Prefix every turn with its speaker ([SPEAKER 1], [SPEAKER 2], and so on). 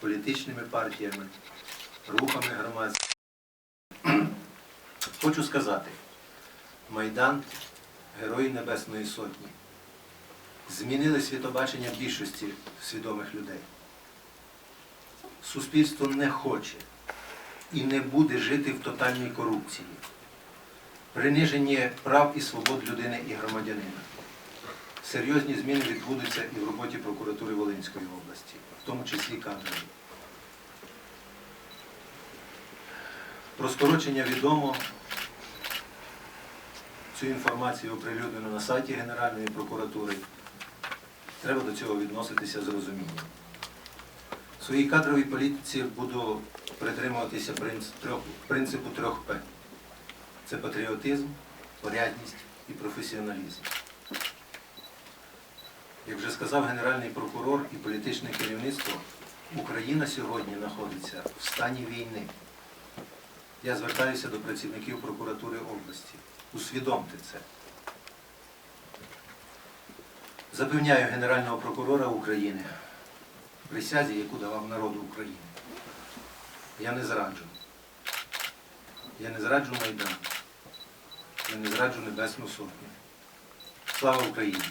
[SPEAKER 1] політичними партіями, рухами громадськими. Хочу сказати, Майдан, Герої Небесної Сотні, змінили світобачення більшості свідомих людей. Суспільство не хоче і не буде жити в тотальній корупції, приниженні прав і свобод людини і громадянина. Серйозні зміни відбудуться і в роботі прокуратури Волинської області, в тому числі кадрові. Про скорочення відомо. Цю інформацію оприлюднено на сайті Генеральної прокуратури. Треба до цього відноситися з розумінням. В своїй кадровій політиці буду притримуватися принципу трьох П. Це патріотизм, порядність і професіоналізм. Як вже сказав Генеральний прокурор і політичне керівництво, Україна сьогодні знаходиться в стані війни. Я звертаюся до працівників прокуратури області. Усвідомте це. Запевняю Генерального прокурора України присязі, яку давав народу України. Я не зраджу. Я не зраджу Майдан. Я не зраджу Небесну Сотню. Слава Україні!